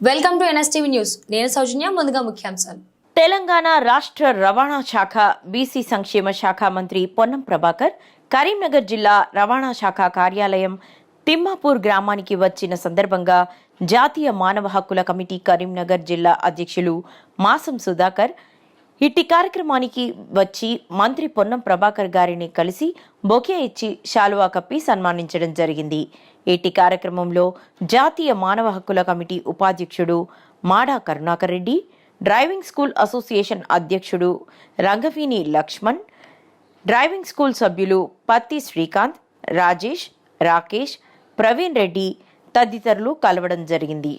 Welcome to NSTV news నేను సౌజన్య ముందుగా ముఖ్యాంశాలు. తెలంగాణ రాష్ట్ర రవాణా శాఖ బీసీ సంక్షేమ శాఖ మంత్రి పొన్నం ప్రభాకర్ కరీంనగర్ జిల్లా రవాణా శాఖ కార్యాలయం తిమ్మాపూర్ గ్రామానికి వచ్చిన సందర్భంగా జాతీయ మానవ హక్కుల కమిటీ కరీంనగర్ జిల్లా అధ్యక్షులు మాసం సుధాకర్ ఇట్టి కార్యక్రమానికి వచ్చి మంత్రి పొన్నం ప్రభాకర్ గారిని కలిసి బొకే ఇచ్చి శాలువా కప్పి సన్మానించడం జరిగింది. ఇట్టి కార్యక్రమంలో జాతీయ మానవ హక్కుల కమిటీ ఉపాధ్యక్షుడు Mada Karunakar Reddy driving school association అధ్యక్షుడు రంగవీని లక్ష్మణ్ డ్రైవింగ్ స్కూల్ సభ్యులు పత్తి శ్రీకాంత్ రాజేష్ రాకేష్ ప్రవీణ్ రెడ్డి తదితరులు కలవడం జరిగింది.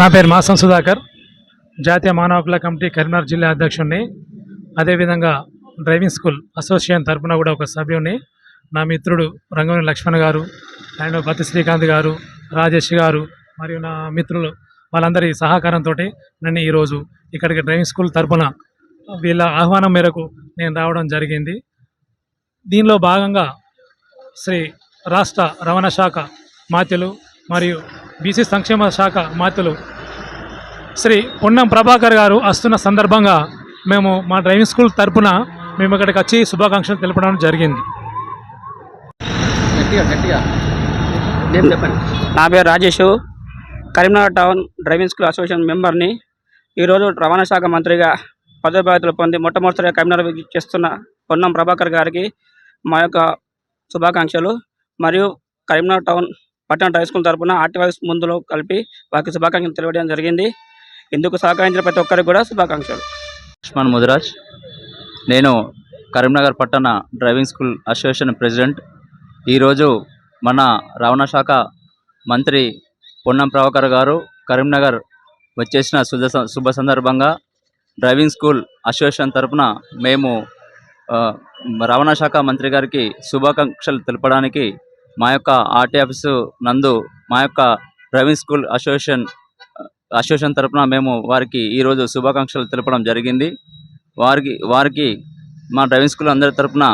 నా పేరు మాసం సుధాకర్. జాతీయ మానవ హక్కుల కమిటీ కరీంనగర్ జిల్లా అధ్యక్షుడిని అదేవిధంగా డ్రైవింగ్ స్కూల్ అసోసియేషన్ తరపున కూడా ఒక సభ్యుని నా మిత్రుడు రంగవని లక్ష్మణ్ గారు అండ్ పతి శ్రీకాంత్ గారు రాజేష్ గారు మరియు నా మిత్రులు వాళ్ళందరి సహకారంతో నన్ను ఈరోజు ఇక్కడికి డ్రైవింగ్ స్కూల్ తరఫున వీళ్ళ ఆహ్వానం మేరకు నేను రావడం జరిగింది. దీనిలో భాగంగా శ్రీ రాష్ట్ర రవాణా శాఖ మాత్యలు మరియు బీసీ సంక్షేమ శాఖ మాత్యులు శ్రీ పొన్నం ప్రభాకర్ గారు వస్తున్న సందర్భంగా మేము మా డ్రైవింగ్ స్కూల్ తరపున మేము ఇక్కడికి వచ్చి శుభాకాంక్షలు తెలపడం జరిగింది. నా పేరు Rajesh. Karimnagar town driving school association మెంబర్ని ఈరోజు రవాణా శాఖ మంత్రిగా పదవి బాధ్యతలు పొంది మొట్టమొదటిగా కరీంనగర్ చేస్తున్న పొన్నం ప్రభాకర్ గారికి మా యొక్క శుభాకాంక్షలు. మరియు కరీంనగర్ టౌన్ పట్టణ హై స్కూల్ తరపున ఆర్టీవైస్ ముందులో కలిపి వారికి శుభాకాంక్షలు తెలియడం జరిగింది. ఇందుకు సహకరించిన ప్రతి ఒక్కరికి కూడా శుభాకాంక్షలు. లక్ష్మణ్ ముదిరాజ్. నేను కరీంనగర్ పట్టణ డ్రైవింగ్ స్కూల్ అసోసియేషన్ ప్రెసిడెంట్. ఈరోజు మన రవాణా శాఖ మంత్రి పొన్నం ప్రభాకర్ గారు కరీంనగర్ వచ్చేసిన శుభ శుభ సందర్భంగా డ్రైవింగ్ స్కూల్ అసోసియేషన్ తరపున మేము రవాణా శాఖ మంత్రి గారికి శుభాకాంక్షలు తెలపడానికి మా యొక్క ఆర్టీ ఆఫీసు నందు మా యొక్క డ్రైవింగ్ స్కూల్ అసోసియేషన్ అసోసియేషన్ తరపున మేము వారికి ఈరోజు శుభాకాంక్షలు తెలపడం జరిగింది. వారికి వారికి మా డ్రైవింగ్ స్కూల్ అందరి తరఫున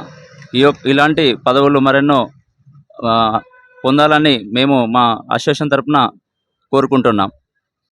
ఈ ఇలాంటి పదవులు మరెన్నో పొందాలని మేము మా అసోసియేషన్ తరఫున కోరుకుంటున్నాం.